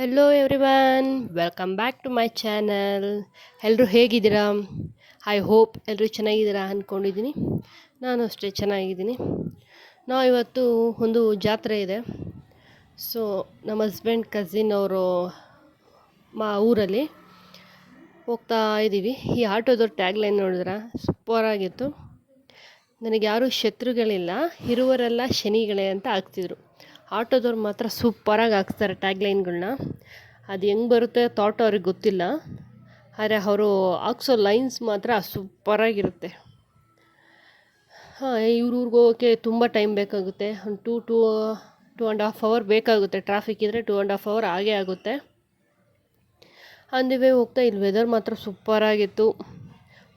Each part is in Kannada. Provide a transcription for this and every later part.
Hello everyone welcome back to my channel ಎಲ್ಲರೂ ಹೇಗಿದ್ದೀರಾ? ಐ ಹೋಪ್ ಎಲ್ಲರೂ ಚೆನ್ನಾಗಿದ್ದೀರಾ ಅಂದ್ಕೊಂಡಿದ್ದೀನಿ ನಾನು ಅಷ್ಟೇ ಚೆನ್ನಾಗಿದ್ದೀನಿ. ನಾವು ಇವತ್ತು ಒಂದು ಜಾತ್ರೆ ಇದೆ. ಸೊ ನಮ್ಮ ಹಸ್ಬೆಂಡ್ ಕಸಿನ್ ಅವರು ಮಾ ಊರಲ್ಲಿ ಹೋಗ್ತಾ ಇದ್ದೀವಿ. ಈ ಆಟೋದವ್ರ ಟ್ಯಾಗ್ಲೈನ್ ನೋಡಿದ್ರೆ? ಸೂಪರಾಗಿತ್ತು ನನಗೆ ಯಾರೂ ಶತ್ರುಗಳಿಲ್ಲ. ಇರುವರೆಲ್ಲ ಶನಿಗಳೇ ಅಂತ ಹಾಕ್ತಿದ್ರು. ಆಟೋದವ್ರು ಮಾತ್ರ ಸೂಪರಾಗಿ ಹಾಕ್ತಾರೆ ಟ್ಯಾಗ್ಲೈನ್ಗಳನ್ನ ಅದು ಹೆಂಗೆ ಬರುತ್ತೆ ಥಾಟ್ ಅವ್ರಿಗೆ ಗೊತ್ತಿಲ್ಲ. ಆದರೆ ಅವರು ಹಾಕ್ಸೋ ಲೈನ್ಸ್ ಮಾತ್ರ ಸೂಪರಾಗಿರುತ್ತೆ. ಹಾಂ, ಇವ್ರ ಊರಿಗೆ ಹೋಗೋಕ್ಕೆ ತುಂಬ ಟೈಮ್ ಬೇಕಾಗುತ್ತೆ. ಒಂದು two two two and half hour ಬೇಕಾಗುತ್ತೆ. ಟ್ರಾಫಿಕ್ ಇದ್ದರೆ ಟೂ ಆ್ಯಂಡ್ ಹಾಫ್ ಅವರ್ ಆಗೇ ಆಗುತ್ತೆ. ಅಂದಿವೆ ಹೋಗ್ತಾ, ಇಲ್ಲಿ ವೆದರ್ ಮಾತ್ರ ಸೂಪರಾಗಿತ್ತು.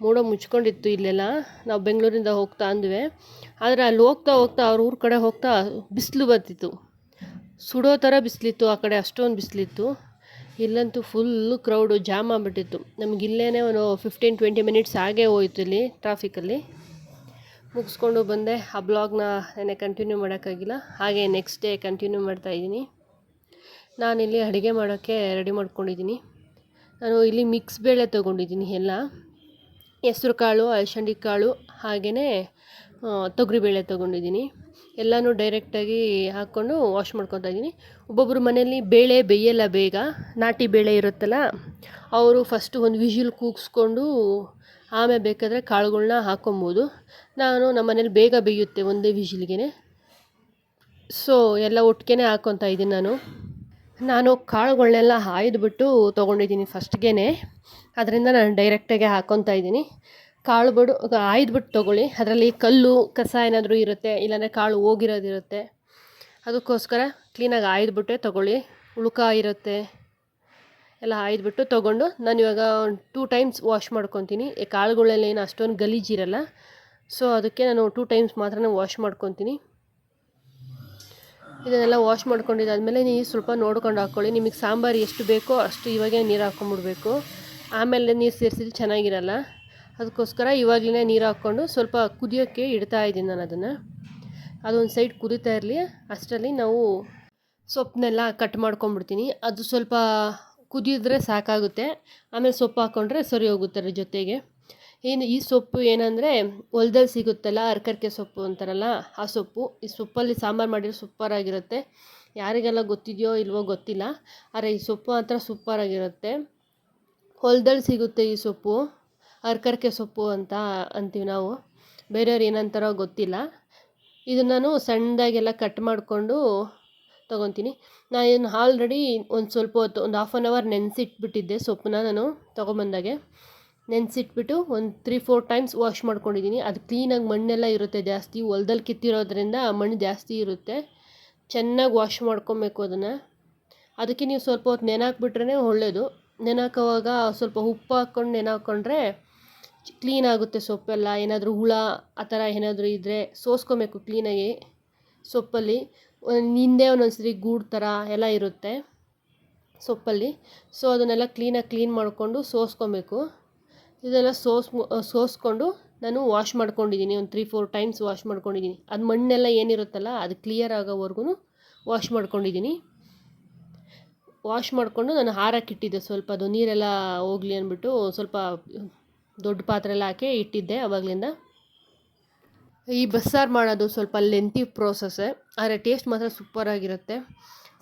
ಮೋಡ ಮುಚ್ಕೊಂಡಿತ್ತು ಇಲ್ಲೆಲ್ಲ. ನಾವು ಬೆಂಗಳೂರಿಂದ ಹೋಗ್ತಾ ಅಂದ್ವಿ. ಆದರೆ ಅಲ್ಲಿ ಹೋಗ್ತಾ ಹೋಗ್ತಾ ಅವ್ರ ಊರ ಕಡೆ ಹೋಗ್ತಾ ಬಿಸಿಲು ಬರ್ತಿತ್ತು. ಸುಡೋ ಥರ ಬಿಸಿಲಿತ್ತು, ಆ ಕಡೆ ಅಷ್ಟೊಂದು ಬಿಸಿಲಿತ್ತು. ಇಲ್ಲಂತೂ ಫುಲ್ಲು ಕ್ರೌಡು ಜಾಮ್ ಆಗಿಬಿಟ್ಟಿತ್ತು. ನಮ್ಗೆ ಇಲ್ಲೇ ಒಂದು ಫಿಫ್ಟೀನ್ ಟ್ವೆಂಟಿ ಮಿನಿಟ್ಸ್ ಆಗೇ ಹೋಯ್ತು ಇಲ್ಲಿ ಟ್ರಾಫಿಕಲ್ಲಿ ಮುಗಿಸ್ಕೊಂಡು ಬಂದೆ. ಆ ಬ್ಲಾಗ್ನ ನೆನೆ ಕಂಟಿನ್ಯೂ ಮಾಡೋಕ್ಕಾಗಿಲ್ಲ. ಹಾಗೆ ನೆಕ್ಸ್ಟ್ ಡೇ ಕಂಟಿನ್ಯೂ ಮಾಡ್ತಾಯಿದ್ದೀನಿ ನಾನಿಲ್ಲಿ ಅಡುಗೆ ಮಾಡೋಕ್ಕೆ ರೆಡಿ ಮಾಡ್ಕೊಂಡಿದ್ದೀನಿ. ನಾನು ಇಲ್ಲಿ ಮಿಕ್ಸ್ ಬೇಳೆ ತೊಗೊಂಡಿದ್ದೀನಿ ಎಲ್ಲ. ಹೆಸ್ರು ಕಾಳು ಅಲಸಂದಿ ಕಾಳು ಹಾಗೆಯೇ ತೊಗರಿಬೇಳೆ ತೊಗೊಂಡಿದ್ದೀನಿ. ಎಲ್ಲನೂ ಡೈರೆಕ್ಟಾಗಿ ಹಾಕ್ಕೊಂಡು ವಾಶ್ ಮಾಡ್ಕೊತಾ ಇದ್ದೀನಿ. ಒಬ್ಬೊಬ್ಬರು ಮನೆಯಲ್ಲಿ ಬೇಳೆ ಬೇಯಲ್ಲ ಬೇಗ, ನಾಟಿ ಬೇಳೆ ಇರುತ್ತಲ್ಲ, ಅವರು ಫಸ್ಟು ಒಂದು ವಿಷಿಲ್ ಕೂಗಿಸ್ಕೊಂಡು ಆಮೇಲೆ ಬೇಕಾದರೆ ಕಾಳುಗಳ್ನ ಹಾಕ್ಕೊಬೋದು ನಾನು ನಮ್ಮ ಮನೇಲಿ ಬೇಗ ಬೇಯುತ್ತೆ ಒಂದೇ ವಿಷಿಲ್ಗೆ ಸೊ ಎಲ್ಲ ಒಟ್ಟಿಗೆ ಹಾಕ್ಕೊತಾ ಇದ್ದೀನಿ ನಾನು. ನಾನು ಕಾಳುಗಳನ್ನೆಲ್ಲ ಹಾಯ್ದುಬಿಟ್ಟು ತೊಗೊಂಡಿದ್ದೀನಿ ಫಸ್ಟ್ಗೇ ಅದರಿಂದ ನಾನು ಡೈರೆಕ್ಟಾಗೆ ಹಾಕ್ಕೊತಾ ಇದ್ದೀನಿ. ಕಾಳು ಬಿಡು ಆಯ್ದುಬಿಟ್ಟು ತೊಗೊಳ್ಳಿ. ಅದರಲ್ಲಿ ಕಲ್ಲು, ಕಸ ಏನಾದರೂ ಇರುತ್ತೆ, ಇಲ್ಲಾಂದರೆ ಕಾಳು ಹೋಗಿರೋದಿರುತ್ತೆ ಅದಕ್ಕೋಸ್ಕರ ಕ್ಲೀನಾಗಿ ಆಯ್ದುಬಿಟ್ಟೆ ತೊಗೊಳ್ಳಿ. ಉಳುಕ ಇರುತ್ತೆ. ಎಲ್ಲ ಆಯ್ದುಬಿಟ್ಟು ತೊಗೊಂಡು ನಾನು ಇವಾಗ ಟೂ ಟೈಮ್ಸ್ ವಾಶ್ ಮಾಡ್ಕೊತೀನಿ. ಈ ಕಾಳುಗಳೆಲ್ಲ ಏನು ಅಷ್ಟೊಂದು ಗಲೀಜಿರಲ್ಲ. ಸೊ ಅದಕ್ಕೆ ನಾನು ಟೂ ಟೈಮ್ಸ್ ಮಾತ್ರ ವಾಶ್ ಮಾಡ್ಕೊತೀನಿ. ಇದನ್ನೆಲ್ಲ ವಾಶ್ ಮಾಡ್ಕೊಂಡಿದ್ದಾದಮೇಲೆ ನೀವು ಸ್ವಲ್ಪ ನೋಡ್ಕೊಂಡು ಹಾಕ್ಕೊಳ್ಳಿ ನಿಮಗೆ ಸಾಂಬಾರು ಎಷ್ಟು ಬೇಕೋ ಅಷ್ಟು ಇವಾಗೇ ನೀರು ಹಾಕ್ಕೊಂಬಿಡ್ಬೇಕು ಆಮೇಲೆ ನೀರು ಸೇರಿಸಿದ್ರೆ ಚೆನ್ನಾಗಿರಲ್ಲ. ಅದಕ್ಕೋಸ್ಕರ ಇವಾಗಲೇ ನೀರು ಹಾಕ್ಕೊಂಡು ಸ್ವಲ್ಪ ಕುದಿಯೋಕ್ಕೆ ಇಡ್ತಾ ಇದ್ದೀನಿ ನಾನು ಅದನ್ನು. ಅದೊಂದು ಸೈಡ್ ಕುದೀತಾ ಇರಲಿ. ಅಷ್ಟರಲ್ಲಿ ನಾವು ಸೊಪ್ಪನ್ನೆಲ್ಲ ಕಟ್ ಮಾಡ್ಕೊಂಬಿಡ್ತೀನಿ. ಅದು ಸ್ವಲ್ಪ ಕುದಿದ್ರೆ ಸಾಕಾಗುತ್ತೆ. ಆಮೇಲೆ ಸೊಪ್ಪು ಹಾಕ್ಕೊಂಡ್ರೆ ಸರಿ ಹೋಗುತ್ತೆ ಜೊತೆಗೆ. ಏನು ಈ ಸೊಪ್ಪು ಏನಂದರೆ ಹೊಲ್ದಲ್ಲಿ ಸಿಗುತ್ತಲ್ಲ ಅರ್ಕರ್ಕೆ ಸೊಪ್ಪು ಅಂತಾರಲ್ಲ, ಆ ಸೊಪ್ಪು. ಈ ಸೊಪ್ಪಲ್ಲಿ ಸಾಂಬಾರು ಮಾಡಿರೋ ಸೂಪರಾಗಿರುತ್ತೆ. ಯಾರಿಗೆಲ್ಲ ಗೊತ್ತಿದೆಯೋ ಇಲ್ವೋ ಗೊತ್ತಿಲ್ಲ, ಆದರೆ ಈ ಸೊಪ್ಪು ಮಾತ್ರ ಸೂಪರಾಗಿರುತ್ತೆ. ಹೊಲ್ದಲ್ಲಿ ಸಿಗುತ್ತೆ ಈ ಸೊಪ್ಪು, ಅರ್ಕರ್ಕೆ ಸೊಪ್ಪು ಅಂತ ಅಂತೀವಿ ನಾವು. ಬೇರೆಯವ್ರು ಏನಂತಾರೋ ಗೊತ್ತಿಲ್ಲ. ಇದನ್ನು ನಾನು ಸಣ್ಣದಾಗೆಲ್ಲ ಕಟ್ ಮಾಡಿಕೊಂಡು ತೊಗೊತೀನಿ. ನಾನು ಆಲ್ರೆಡಿ ಒಂದು ಸ್ವಲ್ಪ ಹೊತ್ತು, ಒಂದು ಹಾಫ್ ಆನ್ ಅವರ್ ನೆನೆಸಿಟ್ಬಿಟ್ಟಿದ್ದೆ ಸೊಪ್ಪನ್ನ ನಾನು ತೊಗೊಂಬಂದಾಗೆ. ನೆನೆಸಿಟ್ಬಿಟ್ಟು ಒಂದು ತ್ರೀ ಫೋರ್ ಟೈಮ್ಸ್ ವಾಶ್ ಮಾಡ್ಕೊಂಡಿದ್ದೀನಿ. ಅದು ಕ್ಲೀನಾಗಿ ಮಣ್ಣೆಲ್ಲ ಇರುತ್ತೆ ಜಾಸ್ತಿ. ಹೊಲ್ದಲ್ಲಿ ಕಿತ್ತಿರೋದ್ರಿಂದ ಮಣ್ಣು ಜಾಸ್ತಿ ಇರುತ್ತೆ. ಚೆನ್ನಾಗಿ ವಾಶ್ ಮಾಡ್ಕೊಬೇಕು ಅದನ್ನು. ಅದಕ್ಕೆ ನೀವು ಸ್ವಲ್ಪ ಹೊತ್ತು ನೆನೆ ಒಳ್ಳೆಯದು ನೆನೆ ಸ್ವಲ್ಪ ಉಪ್ಪು ಹಾಕ್ಕೊಂಡು ನೆನೆ ಕ್ಲೀನ್ ಆಗುತ್ತೆ ಸೊಪ್ಪೆಲ್ಲ. ಏನಾದರೂ ಹುಳ, ಆ ಥರ ಏನಾದರೂ ಇದ್ದರೆ ಸೋಸ್ಕೊಬೇಕು ಕ್ಲೀನಾಗಿ ಸೊಪ್ಪಲ್ಲಿ. ಹಿಂದೆ ಒಂದೊಂದು ಸರಿ ಗೂಡು ಥರ ಎಲ್ಲ ಇರುತ್ತೆ ಸೊಪ್ಪಲ್ಲಿ. ಸೊ ಅದನ್ನೆಲ್ಲ ಕ್ಲೀನಾಗಿ ಕ್ಲೀನ್ ಮಾಡಿಕೊಂಡು ಸೋಸ್ಕೊಬೇಕು. ಇದೆಲ್ಲ ಸೋಸ್ ಸೋಸ್ಕೊಂಡು ನಾನು ವಾಶ್ ಮಾಡ್ಕೊಂಡಿದ್ದೀನಿ. ಒಂದು ತ್ರೀ ಫೋರ್ ಟೈಮ್ಸ್ ವಾಶ್ ಮಾಡ್ಕೊಂಡಿದ್ದೀನಿ. ಅದು ಮಣ್ಣೆಲ್ಲ ಏನಿರುತ್ತಲ್ಲ, ಅದು ಕ್ಲಿಯರ್ ಆಗೋವರೆಗೂ ವಾಶ್ ಮಾಡ್ಕೊಂಡಿದ್ದೀನಿ. ವಾಶ್ ಮಾಡಿಕೊಂಡು ನಾನು ಹಾರಕ್ಕಿಟ್ಟಿದ್ದೆ ಸ್ವಲ್ಪ. ಅದು ನೀರೆಲ್ಲ ಹೋಗಲಿ ಅಂದ್ಬಿಟ್ಟು ಸ್ವಲ್ಪ ದೊಡ್ಡ ಪಾತ್ರೆ ಎಲ್ಲ ಹಾಕಿ ಇಟ್ಟಿದ್ದೆ ಅವಾಗಲಿಂದ. ಈ ಬಸ್ಸಾರು ಮಾಡೋದು ಸ್ವಲ್ಪ ಲೆಂತಿ ಪ್ರೋಸೆಸ್ಸೇ ಆದರೆ ಟೇಸ್ಟ್ ಮಾತ್ರ ಸೂಪರಾಗಿರುತ್ತೆ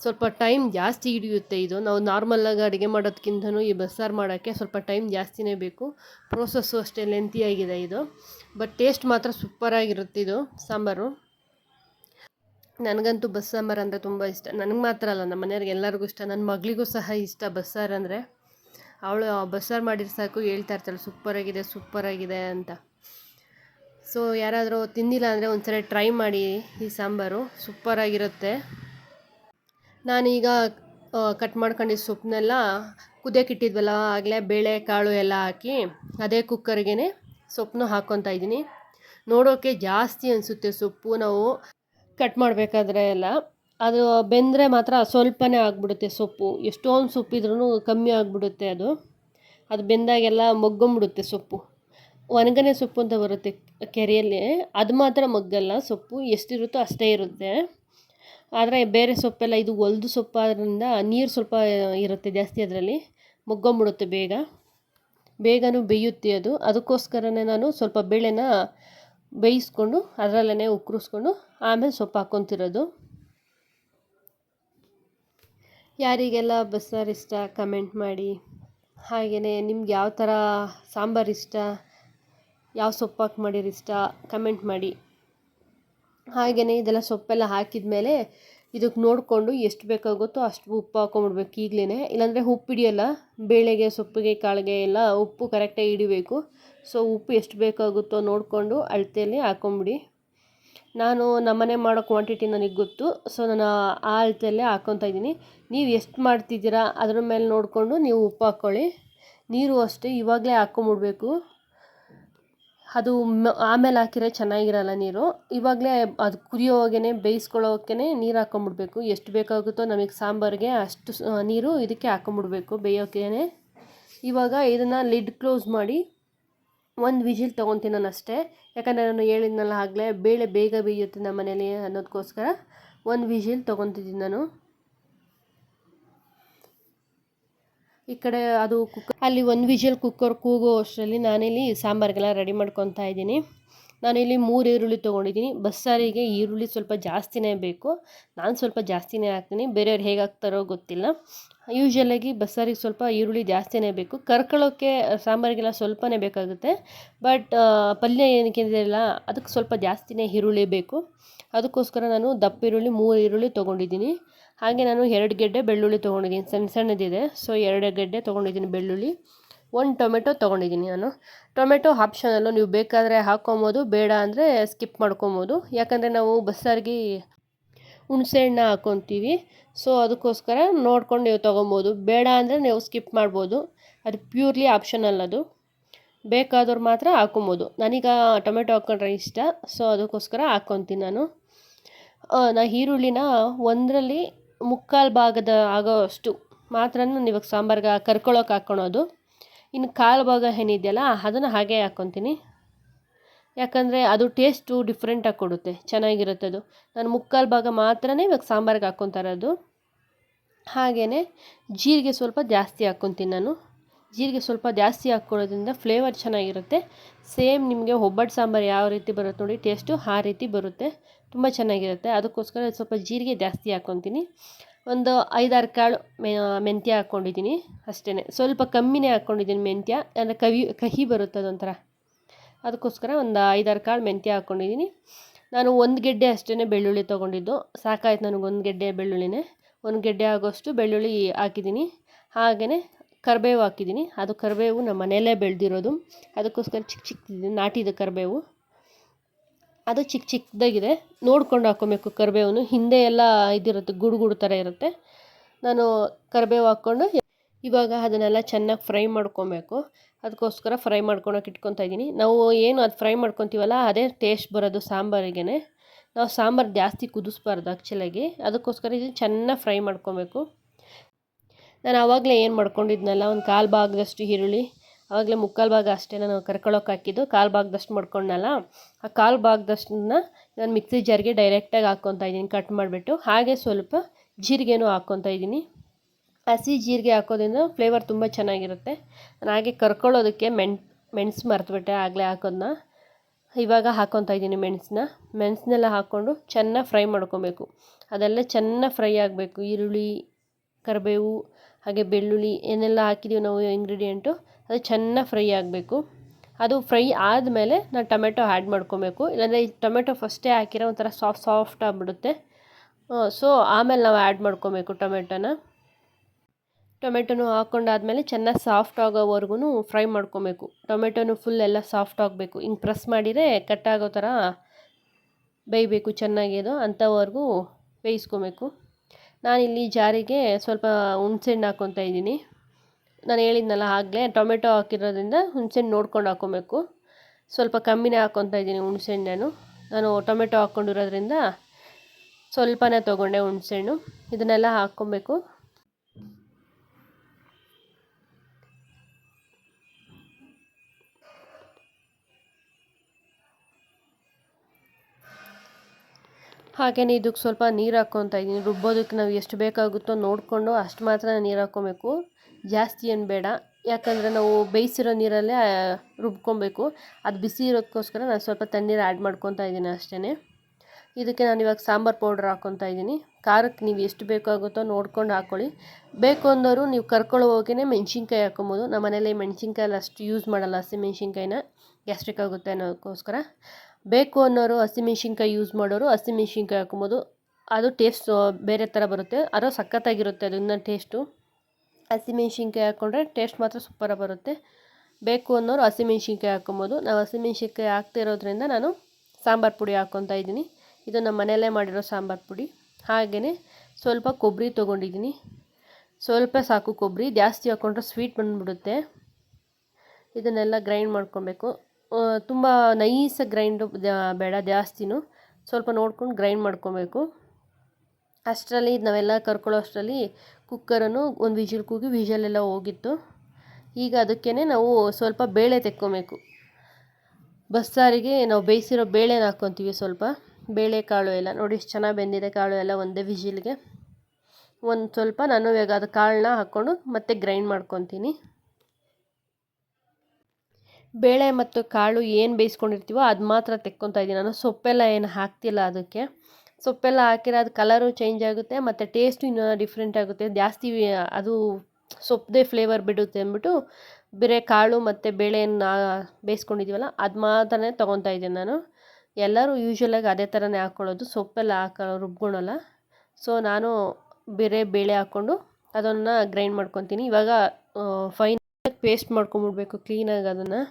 ಸ್ವಲ್ಪ ಟೈಮ್ ಜಾಸ್ತಿ ಹಿಡಿಯುತ್ತೆ ಇದು. ನಾವು ನಾರ್ಮಲ್ಲಾಗಿ ಅಡುಗೆ ಮಾಡೋದಕ್ಕಿಂತನೂ ಈ ಬಸ್ಸಾರು ಮಾಡೋಕ್ಕೆ ಸ್ವಲ್ಪ ಟೈಮ್ ಜಾಸ್ತಿನೇ ಬೇಕು. ಪ್ರೋಸೆಸ್ಸು ಅಷ್ಟೇ ಲೆಂತಿಯಾಗಿದೆ ಇದು. ಬಟ್ ಟೇಸ್ಟ್ ಮಾತ್ರ ಸೂಪರಾಗಿರುತ್ತೆ ಇದು, ಸಾಂಬಾರು. ನನಗಂತೂ ಬಸ್ಸಾಂಬಾರು ಅಂದರೆ ತುಂಬ ಇಷ್ಟ. ನನಗೆ ಮಾತ್ರ ಅಲ್ಲ, ನಮ್ಮ ಮನೆಯವ್ರಿಗೆ ಎಲ್ಲರಿಗೂ ಇಷ್ಟ. ನನ್ನ ಮಗಳಿಗೂ ಸಹ ಇಷ್ಟ ಬಸ್ಸಾರು ಅಂದರೆ. ಅವಳು ಬಸ್ಸಾರು ಮಾಡಿದ್ರೆ ಸಾಕು, ಹೇಳ್ತಾ ಇರ್ತಾಳೆ ಸೂಪರಾಗಿದೆ ಸೂಪರಾಗಿದೆ ಅಂತ. ಸೊ ಯಾರಾದರೂ ತಿಂದಿಲ್ಲ ಅಂದರೆ ಒಂದ್ಸರಿ ಟ್ರೈ ಮಾಡಿ ಈ ಸಾಂಬಾರು. ಸೂಪರಾಗಿರುತ್ತೆ ನಾನೀಗ ಕಟ್ ಮಾಡ್ಕೊಂಡಿದ್ದ ಸೊಪ್ಪನ್ನೆಲ್ಲ ಕುದಿಯೋಕೆ ಇಟ್ಟಿದ್ವಲ್ಲ, ಆಗಲೇ ಬೇಳೆ, ಕಾಳು ಎಲ್ಲ ಹಾಕಿ ಅದೇ ಕುಕ್ಕರ್ಗೆ ಸೊಪ್ಪನ್ನು ಹಾಕ್ಕೊತಾ ಇದ್ದೀನಿ. ನೋಡೋಕ್ಕೆ ಜಾಸ್ತಿ ಅನಿಸುತ್ತೆ ಸೊಪ್ಪು ನಾವು ಕಟ್ ಮಾಡಬೇಕಾದ್ರೆ ಎಲ್ಲ. ಅದು ಬೆಂದರೆ ಮಾತ್ರ ಸ್ವಲ್ಪನೇ ಆಗಿಬಿಡುತ್ತೆ ಸೊಪ್ಪು. ಎಷ್ಟೊಂದು ಸೊಪ್ಪಿದ್ರೂ ಕಮ್ಮಿ ಆಗಿಬಿಡುತ್ತೆ ಅದು. ಅದು ಬೆಂದಾಗೆಲ್ಲ ಮೊಗ್ಗೊಂಬಿಡುತ್ತೆ ಸೊಪ್ಪು. ಒಣಗನೆ ಸೊಪ್ಪು ಅಂತ ಬರುತ್ತೆ ಕೆರೆಯಲ್ಲಿ. ಅದು ಮಾತ್ರ ಮಗ್ಗಲ್ಲ ಸೊಪ್ಪು. ಎಷ್ಟಿರುತ್ತೋ ಅಷ್ಟೇ ಇರುತ್ತೆ. ಆದರೆ ಬೇರೆ ಸೊಪ್ಪೆಲ್ಲ, ಇದು ಒಲ್ದು ಸೊಪ್ಪಾದ್ರಿಂದ ನೀರು ಸ್ವಲ್ಪ ಇರುತ್ತೆ ಜಾಸ್ತಿ ಅದರಲ್ಲಿ. ಮುಗ್ಗೊಂಬಿಡುತ್ತೆ ಬೇಗ. ಬೇಗನೂ ಬೇಯುತ್ತೆ ಅದು. ಅದಕ್ಕೋಸ್ಕರನೇ ನಾನು ಸ್ವಲ್ಪ ಬೇಳೆನ ಬೇಯಿಸ್ಕೊಂಡು ಅದರಲ್ಲೇ ಉಕ್ಕರಿಸ್ಕೊಂಡು ಆಮೇಲೆ ಸೊಪ್ಪು ಹಾಕ್ಕೊತಿರೋದು. ಯಾರಿಗೆಲ್ಲ ಬಸ್ಸಾರು ಇಷ್ಟ, ಕಮೆಂಟ್ ಮಾಡಿ. ಹಾಗೆಯೇ ನಿಮ್ಗೆ ಯಾವ ಥರ ಸಾಂಬಾರು ಇಷ್ಟ, ಯಾವ ಸೊಪ್ಪು ಹಾಕಿ ಮಾಡಿರಿ ಇಷ್ಟ, ಕಮೆಂಟ್ ಮಾಡಿ. ಹಾಗೆಯೇ ಇದೆಲ್ಲ ಸೊಪ್ಪೆಲ್ಲ ಹಾಕಿದ ಮೇಲೆ ಇದಕ್ಕೆ ನೋಡಿಕೊಂಡು ಎಷ್ಟು ಬೇಕಾಗುತ್ತೋ ಅಷ್ಟು ಉಪ್ಪು ಹಾಕೊಂಬಿಡ್ಬೇಕು ಈಗಲೇ ಇಲ್ಲಾಂದರೆ ಉಪ್ಪು ಹಿಡಿಯಲ್ಲ, ಬೇಳೆಗೆ, ಸೊಪ್ಪಿಗೆ, ಕಾಳಿಗೆ ಎಲ್ಲ ಉಪ್ಪು ಕರೆಕ್ಟಾಗಿ ಹಿಡಿಬೇಕು. ಸೊ, ಉಪ್ಪು ಎಷ್ಟು ಬೇಕಾಗುತ್ತೋ ನೋಡಿಕೊಂಡು ಅಳತೆಯಲ್ಲಿ ಹಾಕೊಂಬಿಡಿ. ನಾನು ನಮ್ಮನೆ ಮಾಡೋ ಕ್ವಾಂಟಿಟಿ ನನಗೆ ಗೊತ್ತು. ಸೊ, ನಾನು ಆ ಅಳತೆಯಲ್ಲೇ ಹಾಕೊತಾ ಇದ್ದೀನಿ. ನೀವು ಎಷ್ಟು ಮಾಡ್ತಿದ್ದೀರಾ ಅದ್ರ ಮೇಲೆ ನೋಡಿಕೊಂಡು ನೀವು ಉಪ್ಪು ಹಾಕ್ಕೊಳ್ಳಿ ನೀರು ಅಷ್ಟೇ ಇವಾಗಲೇ ಹಾಕ್ಕೊಂಬಿಡ್ಬೇಕು ಅದು ಆಮೇಲೆ ಹಾಕಿದ್ರೆ ಚೆನ್ನಾಗಿರಲ್ಲ ನೀರು. ಇವಾಗಲೇ ಅದು ಕುದಿಯೋವಾಗೇ ಬೇಯಿಸ್ಕೊಳ್ಳೋಕೆ ನೀರು ಹಾಕೊಂಬಿಡ್ಬೇಕು. ಎಷ್ಟು ಬೇಕಾಗುತ್ತೋ ನಮಗೆ ಸಾಂಬಾರಿಗೆ ಅಷ್ಟು ನೀರು ಇದಕ್ಕೆ ಹಾಕೊಂಬಿಡ್ಬೇಕು ಬೇಯೋಕೆ ಇವಾಗ ಇದನ್ನು ಲಿಡ್ ಕ್ಲೋಸ್ ಮಾಡಿ ಒಂದು ವಿಜಿಲ್ ತೊಗೊತೀನಿ ನಾನು ಅಷ್ಟೇ. ಯಾಕಂದರೆ ನಾನು ಹೇಳಿದ್ನಲ್ಲ ಆಗಲೇ, ಬೇಳೆ ಬೇಗ ಬೇಯುತ್ತೆ ನಮ್ಮ ಮನೇಲಿ ಅನ್ನೋದಕ್ಕೋಸ್ಕರ ಒಂದು ವಿಜಿಲ್ ತೊಗೊತಿದ್ದೀನಿ ನಾನು. ಈ ಕಡೆ ಅದು ಕುಕ್ಕರ್ ಅಲ್ಲಿ ಒಂದು ವಿಜಲ್ ಕುಕ್ಕರ್ ಕೂಗೋ ಅಷ್ಟರಲ್ಲಿ ನಾನಿಲ್ಲಿ ಸಾಂಬಾರಿಗೆಲ್ಲ ರೆಡಿ ಮಾಡ್ಕೊತಾ ಇದ್ದೀನಿ. ನಾನಿಲ್ಲಿ ಮೂರು ಈರುಳ್ಳಿ ತೊಗೊಂಡಿದ್ದೀನಿ. ಬಸ್ಸಾರಿಗೆ ಈರುಳ್ಳಿ ಸ್ವಲ್ಪ ಜಾಸ್ತಿನೇ ಬೇಕು. ನಾನು ಸ್ವಲ್ಪ ಜಾಸ್ತಿನೇ ಹಾಕ್ತೀನಿ. ಬೇರೆಯವ್ರು ಹೇಗೆ ಹಾಕ್ತಾರೋ ಗೊತ್ತಿಲ್ಲ. ಯೂಶ್ವಲಾಗಿ ಬಸ್ಸಾರಿಗೆ ಸ್ವಲ್ಪ ಈರುಳ್ಳಿ ಜಾಸ್ತಿನೇ ಬೇಕು. ಕರ್ಕೊಳ್ಳೋಕ್ಕೆ ಸಾಂಬಾರಿಗೆಲ್ಲ ಸ್ವಲ್ಪನೇ ಬೇಕಾಗುತ್ತೆ. ಬಟ್ ಪಲ್ಯ ಏನಕ್ಕೆ ಇದೆಯಲ್ಲ ಅದಕ್ಕೆ ಸ್ವಲ್ಪ ಜಾಸ್ತಿನೇ ಈರುಳ್ಳಿ ಬೇಕು. ಅದಕ್ಕೋಸ್ಕರ ನಾನು ದಪ್ಪ ಈರುಳ್ಳಿ, ಮೂರು ಈರುಳ್ಳಿ ತೊಗೊಂಡಿದ್ದೀನಿ. ಹಾಗೆ ನಾನು ಎರಡು ಗೆಡ್ಡೆ ಬೆಳ್ಳುಳ್ಳಿ ತೊಗೊಂಡಿದ್ದೀನಿ. ಸಣ್ಣ ಸಣ್ಣದಿದೆ. ಸೊ ಎರಡು ಗೆಡ್ಡೆ ತೊಗೊಂಡಿದ್ದೀನಿ ಬೆಳ್ಳುಳ್ಳಿ. ಒಂದು ಟೊಮೆಟೊ ತೊಗೊಂಡಿದ್ದೀನಿ ನಾನು. ಟೊಮೆಟೊ ಆಪ್ಷನಲ್ಲು ನೀವು ಬೇಕಾದರೆ ಹಾಕ್ಕೊಬೋದು ಬೇಡ ಅಂದರೆ ಸ್ಕಿಪ್ ಮಾಡ್ಕೊಬೋದು. ಯಾಕಂದರೆ ನಾವು ಬಸ್ಸಾರಿಗೆ ಹುಣಸೆಹಣ್ಣು ಹಾಕ್ಕೊತೀವಿ ಸೊ ಅದಕ್ಕೋಸ್ಕರ ನೋಡ್ಕೊಂಡು ನೀವು ತೊಗೊಬೋದು. ಬೇಡ ಅಂದರೆ ನೀವು ಸ್ಕಿಪ್ ಮಾಡ್ಬೋದು. ಅದು ಪ್ಯೂರ್ಲಿ ಆಪ್ಷನಲ್ ಅದು. ಬೇಕಾದವ್ರು ಮಾತ್ರ ಹಾಕೊಬೋದು. ನನಗ ಟೊಮೆಟೊ ಹಾಕ್ಕೊಂಡ್ರೆ ಇಷ್ಟ. ಸೊ ಅದಕ್ಕೋಸ್ಕರ ಹಾಕ್ಕೊತೀನಿ ನಾನು. ನಾ ಈರುಳ್ಳಿನ ಒಂದರಲ್ಲಿ ಮುಕ್ಕಾಲು ಭಾಗದ ಆಗೋ ಅಷ್ಟು ಮಾತ್ರ ನಾನು ಇವಾಗ ಸಾಂಬಾರ್ಗೆ ಕರ್ಕೊಳ್ಳೋಕೆ ಹಾಕ್ಕೊಳೋದು ಇನ್ನು ಕಾಲು ಭಾಗ ಏನಿದೆಯಲ್ಲ, ಅದನ್ನು ಹಾಗೆ ಹಾಕ್ಕೊತೀನಿ ಯಾಕಂದರೆ ಅದು ಟೇಸ್ಟು ಡಿಫ್ರೆಂಟಾಗಿ ಕೊಡುತ್ತೆ, ಚೆನ್ನಾಗಿರುತ್ತೆ ಅದು. ನಾನು ಮುಕ್ಕಾಲು ಭಾಗ ಮಾತ್ರನೇ ಇವಾಗ ಸಾಂಬಾರ್ಗೆ ಹಾಕ್ಕೊತಾ ಇರೋದು. ಹಾಗೆಯೇ ಜೀರಿಗೆ ಸ್ವಲ್ಪ ಜಾಸ್ತಿ ಹಾಕ್ಕೊತೀನಿ ನಾನು. ಜೀರಿಗೆ ಸ್ವಲ್ಪ ಜಾಸ್ತಿ ಹಾಕ್ಕೊಳ್ಳೋದ್ರಿಂದ ಫ್ಲೇವರ್ ಚೆನ್ನಾಗಿರುತ್ತೆ. ಸೇಮ್ ನಿಮಗೆ ಒಬ್ಬಟ್ಟು ಸಾಂಬಾರು ಯಾವ ರೀತಿ ಬರುತ್ತೆ ನೋಡಿ ಟೇಸ್ಟು ಆ ರೀತಿ ಬರುತ್ತೆ. ತುಂಬ ಚೆನ್ನಾಗಿರುತ್ತೆ. ಅದಕ್ಕೋಸ್ಕರ ಸ್ವಲ್ಪ ಜೀರಿಗೆ ಜಾಸ್ತಿ ಹಾಕ್ಕೊತೀನಿ. ಒಂದು ಐದಾರು ಕಾಳು ಮೆಂತ್ಯ ಹಾಕ್ಕೊಂಡಿದ್ದೀನಿ ಅಷ್ಟೇ ಸ್ವಲ್ಪ ಕಮ್ಮಿನೇ ಹಾಕ್ಕೊಂಡಿದ್ದೀನಿ ಮೆಂತ್ಯ. ಅಂದರೆ ಕವಿ, ಕಹಿ ಬರುತ್ತೆ ಅದೊಂಥರ. ಅದಕ್ಕೋಸ್ಕರ ಒಂದು ಐದಾರು ಕಾಳು ಮೆಂತ್ಯ ಹಾಕ್ಕೊಂಡಿದ್ದೀನಿ. ನಾನು ಒಂದು ಗೆಡ್ಡೆ ಅಷ್ಟೇ ಬೆಳ್ಳುಳ್ಳಿ ತೊಗೊಂಡಿದ್ದು. ಸಾಕಾಯ್ತು ನನಗೆ ಒಂದು ಗೆಡ್ಡೆ ಬೆಳ್ಳುಳ್ಳಿನೇ. ಒಂದು ಗೆಡ್ಡೆ ಆಗೋಷ್ಟು ಬೆಳ್ಳುಳ್ಳಿ ಹಾಕಿದ್ದೀನಿ. ಹಾಗೆಯೇ ಕರಿಬೇವು ಹಾಕಿದ್ದೀನಿ. ಅದು ಕರಿಬೇವು ನಮ್ಮ ಮನೆಯಲ್ಲೇ ಬೆಳೆದಿರೋದು. ಅದಕ್ಕೋಸ್ಕರ ಚಿಕ್ಕ ಚಿಕ್ಕದಿದೆ ನಾಟಿದ ಕರಿಬೇವು. ಅದು ಚಿಕ್ಕ ಚಿಕ್ಕದಾಗಿದೆ. ನೋಡ್ಕೊಂಡು ಹಾಕ್ಕೊಬೇಕು ಕರಿಬೇವನ್ನು. ಹಿಂದೆ ಎಲ್ಲ ಇದಿರುತ್ತೆ ಗುಡು ಗುಡು ಥರ ಇರುತ್ತೆ. ನಾನು ಕರಿಬೇವು ಹಾಕ್ಕೊಂಡು ಇವಾಗ ಅದನ್ನೆಲ್ಲ ಚೆನ್ನಾಗಿ ಫ್ರೈ ಮಾಡ್ಕೊಬೇಕು. ಅದಕ್ಕೋಸ್ಕರ ಫ್ರೈ ಮಾಡ್ಕೊಳಕ್ಕೆ ಇಟ್ಕೊತಾ ಇದ್ದೀನಿ. ನಾವು ಏನು ಅದು ಫ್ರೈ ಮಾಡ್ಕೊತೀವಲ್ಲ, ಅದೇ ಟೇಸ್ಟ್ ಬರೋದು ಸಾಂಬಾರಿಗೆ ನಾವು ಸಾಂಬಾರು ಜಾಸ್ತಿ ಕುದಿಸ್ಬಾರ್ದು ಆ್ಯಕ್ಚುಲಾಗಿ ಅದಕ್ಕೋಸ್ಕರ ಇದು ಚೆನ್ನಾಗಿ ಫ್ರೈ ಮಾಡ್ಕೊಬೇಕು. ನಾನು ಆವಾಗಲೇ ಏನು ಮಾಡ್ಕೊಂಡಿದ್ನಲ್ಲ, ಒಂದು ಕಾಲು ಭಾಗದಷ್ಟು ಈರುಳ್ಳಿ ಆವಾಗಲೇ ಮುಕ್ಕಾಲು ಭಾಗ ಅಷ್ಟೇ ನಾನು ಕರ್ಕೊಳ್ಳೋಕೆ ಹಾಕಿದ್ದು. ಕಾಲು ಭಾಗದಷ್ಟು ಮಾಡ್ಕೊಂಡಲ್ಲ ಆ ಕಾಲು ಭಾಗದಷ್ಟನ್ನ ನಾನು ಮಿಕ್ಸಿ ಜಾರ್ಗೆ ಡೈರೆಕ್ಟಾಗಿ ಹಾಕ್ಕೊತಾ ಇದ್ದೀನಿ, ಕಟ್ ಮಾಡಿಬಿಟ್ಟು. ಹಾಗೆ ಸ್ವಲ್ಪ ಜೀರಿಗೆನೂ ಹಾಕ್ಕೊತಾ ಇದ್ದೀನಿ. ಹಸಿ ಜೀರಿಗೆ ಹಾಕೋದ್ರಿಂದ ಫ್ಲೇವರ್ ತುಂಬ ಚೆನ್ನಾಗಿರುತ್ತೆ. ನಾನು ಹಾಗೆ ಕರ್ಕೊಳ್ಳೋದಕ್ಕೆ ಮೆಣ್, ಮೆಣಸು ಮರ್ತುಬಿಟ್ಟೆ ಆಗಲೇ ಹಾಕೋದನ್ನ ಇವಾಗ ಹಾಕ್ಕೊತಾ ಇದ್ದೀನಿ ಮೆಣಸನ್ನ ಮೆಣಸನ್ನೆಲ್ಲ ಹಾಕ್ಕೊಂಡು ಚೆನ್ನಾಗಿ ಫ್ರೈ ಮಾಡ್ಕೊಬೇಕು. ಅದೆಲ್ಲ ಚೆನ್ನಾಗಿ ಫ್ರೈ ಆಗಬೇಕು. ಈರುಳ್ಳಿ, ಕರಿಬೇವು, ಹಾಗೆ ಬೆಳ್ಳುಳ್ಳಿ, ಏನೆಲ್ಲ ಹಾಕಿದ್ದೀವಿ ನಾವು ಇಂಗ್ರೀಡಿಯೆಂಟು. ಅದು ಚೆನ್ನಾಗಿ ಫ್ರೈ ಆಗಬೇಕು. ಅದು ಫ್ರೈ ಆದಮೇಲೆ ನಾನು ಟೊಮೆಟೊ ಆ್ಯಡ್ ಮಾಡ್ಕೊಬೇಕು. ಇಲ್ಲಾಂದರೆ ಈ ಟೊಮೆಟೊ ಫಸ್ಟೇ ಹಾಕಿರೋ ಒಂಥರ ಸಾಫ್ಟ್ ಸಾಫ್ಟ್ ಆಗಿಬಿಡುತ್ತೆ. ಸೊ ಆಮೇಲೆ ನಾವು ಆ್ಯಡ್ ಮಾಡ್ಕೊಬೇಕು ಟೊಮೆಟೊನ. ಟೊಮೆಟೊನು ಹಾಕ್ಕೊಂಡಾದ್ಮೇಲೆ ಚೆನ್ನಾಗಿ ಸಾಫ್ಟ್ ಆಗೋವರೆಗೂ ಫ್ರೈ ಮಾಡ್ಕೊಬೇಕು. ಟೊಮೆಟೊನು ಫುಲ್ ಎಲ್ಲ ಸಾಫ್ಟ್ ಆಗಬೇಕು. ಹಿಂಗೆ ಪ್ರೆಸ್ ಮಾಡಿದರೆ ಕಟ್ಟಾಗೋ ಥರ ಬೇಯಬೇಕು ಚೆನ್ನಾಗಿ ಅದು ಅಂಥವರೆಗೂ ಬೇಯಿಸ್ಕೊಬೇಕು. ನಾನಿಲ್ಲಿ ಜಾರಿಗೆ ಸ್ವಲ್ಪ ಹುಣ್ಸೆಹಣ್ಣು ಹಾಕ್ಕೊತಾ ಇದ್ದೀನಿ. ನಾನು ಹೇಳಿದ್ನಲ್ಲ ಆಗಲೇ ಟೊಮೆಟೊ ಹಾಕಿರೋದ್ರಿಂದ ಹುಣಸೆಹಣ್ಣು ನೋಡ್ಕೊಂಡು ಹಾಕ್ಕೊಬೇಕು ಸ್ವಲ್ಪ ಕಮ್ಮಿನೇ ಹಾಕ್ಕೊತಾ ಇದ್ದೀನಿ ಹುಣ್ಸೆಹಣ್ಣು ನಾನು ಟೊಮೆಟೊ ಹಾಕ್ಕೊಂಡಿರೋದ್ರಿಂದ ಸ್ವಲ್ಪನೇ ತೊಗೊಂಡೆ ಹುಣಸೆಹಣ್ಣು. ಇದನ್ನೆಲ್ಲ ಹಾಕ್ಕೊಬೇಕು. ಹಾಗೆಯೇ ಇದಕ್ಕೆ ಸ್ವಲ್ಪ ನೀರು ಹಾಕ್ಕೊತಾ ಇದ್ದೀನಿ. ರುಬ್ಬೋದಕ್ಕೆ ನಾವು ಎಷ್ಟು ಬೇಕಾಗುತ್ತೋ ನೋಡಿಕೊಂಡು ಅಷ್ಟು ಮಾತ್ರ ನೀರು ಹಾಕ್ಕೊಬೇಕು. ಜಾಸ್ತಿ ಏನು ಬೇಡ. ಯಾಕಂದರೆ ನಾವು ಬೇಯಿಸಿರೋ ನೀರಲ್ಲೇ ರುಬ್ಕೊಬೇಕು. ಅದು ಬಿಸಿ ಇರೋದಕ್ಕೋಸ್ಕರ ನಾನು ಸ್ವಲ್ಪ ತಣ್ಣೀರು ಆ್ಯಡ್ ಮಾಡ್ಕೊತಾ ಇದ್ದೀನಿ ಅಷ್ಟೇ ಇದಕ್ಕೆ ನಾನು ಇವಾಗ ಸಾಂಬಾರು ಪೌಡ್ರ್ ಹಾಕ್ಕೊತಾ ಇದ್ದೀನಿ. ಖಾರಕ್ಕೆ ನೀವು ಎಷ್ಟು ಬೇಕಾಗುತ್ತೋ ನೋಡ್ಕೊಂಡು ಹಾಕ್ಕೊಳ್ಳಿ ಬೇಕು ಅಂದವರು ನೀವು ಕರ್ಕೊಳ್ಳೋ ಹೋಗಿನೇ ಮೆಣಸಿನ್ಕಾಯಿ ಹಾಕೊಬೋದು ನಮ್ಮ ಮನೇಲಿ ಮೆಣ್ಸಿನ್ಕಾಯಲ್ಲಿ ಅಷ್ಟು ಯೂಸ್ ಮಾಡಲ್ಲ ಹಸಿ ಮೆಣಸಿನ್ಕಾಯಿನ. ಗ್ಯಾಸ್ಟ್ರಿಕ್ ಆಗುತ್ತೆ ಅನ್ನೋದಕ್ಕೋಸ್ಕರ ಬೇಕು ಅನ್ನೋರು ಹಸಿಮೆಣ್ಸಿನ್ಕಾಯಿ ಯೂಸ್ ಮಾಡೋರು ಹಸಿಮೆಣ್ಸಿನ್ಕಾಯಿ ಹಾಕೊಬೋದು. ಅದು ಟೇಸ್ಟ್ ಬೇರೆ ಥರ ಬರುತ್ತೆ. ಅದು ಸಖತ್ತಾಗಿರುತ್ತೆ ಅದನ್ನ ಟೇಸ್ಟು ಹಸಿಮೆಣ್ಸಿನ್ಕಾಯಿ ಹಾಕ್ಕೊಂಡ್ರೆ ಟೇಸ್ಟ್ ಮಾತ್ರ ಸೂಪರಾಗಿ ಬರುತ್ತೆ. ಬೇಕು ಅನ್ನೋರು ಹಸಿಮೆಣ್ಸಿನ್ಕಾಯಿ ಹಾಕ್ಕೊಬೋದು. ನಾವು ಹಸಿಮೆಣ್ಸಿನ್ಕಾಯಿ ಹಾಕ್ತಿರೋದ್ರಿಂದ ನಾನು ಸಾಂಬಾರು ಪುಡಿ ಹಾಕ್ಕೊತಾ ಇದ್ದೀನಿ. ಇದು ನಮ್ಮ ಮನೆಯಲ್ಲೇ ಮಾಡಿರೋ ಸಾಂಬಾರು ಪುಡಿ. ಹಾಗೆಯೇ ಸ್ವಲ್ಪ ಕೊಬ್ಬರಿ ತೊಗೊಂಡಿದ್ದೀನಿ. ಸ್ವಲ್ಪ ಸಾಕು ಕೊಬ್ಬರಿ ಜಾಸ್ತಿ ಹಾಕ್ಕೊಂಡ್ರೆ ಸ್ವೀಟ್ ಬಂದುಬಿಡುತ್ತೆ. ಇದನ್ನೆಲ್ಲ ಗ್ರೈಂಡ್ ಮಾಡ್ಕೊಬೇಕು. ತುಂಬ ನೈಸಾಗಿ ಗ್ರೈಂಡು ಬೇಡ, ಜಾಸ್ತಿನೂ ಸ್ವಲ್ಪ ನೋಡ್ಕೊಂಡು ಗ್ರೈಂಡ್ ಮಾಡ್ಕೊಬೇಕು. ಅಷ್ಟರಲ್ಲಿ ನಾವೆಲ್ಲ ಕರ್ಕೊಳ್ಳೋ ಅಷ್ಟರಲ್ಲಿ ಕುಕ್ಕರನ್ನು ಒಂದು ವಿಜಿಲ್ ಕೂಗಿ ವಿಜಲೆಲ್ಲ ಹೋಗಿತ್ತು. ಈಗ ಅದಕ್ಕೇ ನಾವು ಸ್ವಲ್ಪ ಬೇಳೆ ತೆಕ್ಕೊಬೇಕು. ಬಸ್ಸಾರಿಗೆ ನಾವು ಬೇಯಿಸಿರೋ ಬೇಳೆನ ಹಾಕ್ಕೊತೀವಿ ಸ್ವಲ್ಪ. ಬೇಳೆ ಕಾಳು ಎಲ್ಲ, ನೋಡಿ ಎಷ್ಟು ಚೆನ್ನಾಗಿ ಬೆಂದಿದೆ ಕಾಳು ಎಲ್ಲ ಒಂದೇ ವಿಜಿಲ್ಗೆ. ಒಂದು ಸ್ವಲ್ಪ ನಾನು ಅದು ಕಾಳನ್ನ ಹಾಕ್ಕೊಂಡು ಮತ್ತೆ ಗ್ರೈಂಡ್ ಮಾಡ್ಕೊತೀನಿ. ಬೇಳೆ ಮತ್ತು ಕಾಳು ಏನು ಬೇಯಿಸ್ಕೊಂಡಿರ್ತೀವೋ ಅದು ಮಾತ್ರ ತೆಕ್ಕೊತಾ ಇದ್ದೀನಿ. ನಾನು ಸೊಪ್ಪೆಲ್ಲ ಏನು ಹಾಕ್ತಿಲ್ಲ ಅದಕ್ಕೆ. ಸೊಪ್ಪೆಲ್ಲ ಹಾಕಿರೋ ಅದು ಕಲರು ಚೇಂಜ್ ಆಗುತ್ತೆ ಮತ್ತು ಟೇಸ್ಟು ಇನ್ನೂ ಡಿಫ್ರೆಂಟ್ ಆಗುತ್ತೆ. ಜಾಸ್ತಿ ಅದು ಸೊಪ್ಪದೇ ಫ್ಲೇವರ್ ಬಿಡುತ್ತೆ ಅಂದ್ಬಿಟ್ಟು ಬೇರೆ ಕಾಳು ಮತ್ತು ಬೇಳೆಯನ್ನು ಬೇಯಿಸ್ಕೊಂಡಿದ್ದೀವಲ್ಲ ಅದು ಮಾತ್ರನೇ ತೊಗೊತಾ ಇದ್ದೀನಿ ನಾನು. ಎಲ್ಲರೂ ಯೂಶ್ವಲಾಗಿ ಅದೇ ಥರನೇ ಹಾಕ್ಕೊಳ್ಳೋದು ಸೊಪ್ಪೆಲ್ಲ ಹಾಕೋ ರುಬ್ಕೊಳಲ್ಲ. ಸೊ ನಾನು ಬೇರೆ ಬೇಳೆ ಹಾಕ್ಕೊಂಡು ಅದನ್ನು ಗ್ರೈಂಡ್ ಮಾಡ್ಕೊತೀನಿ. ಇವಾಗ ಫೈನ್ ಪೇಸ್ಟ್ ಮಾಡ್ಕೊಂಬಿಡ್ಬೇಕು ಕ್ಲೀನಾಗಿ ಅದನ್ನು.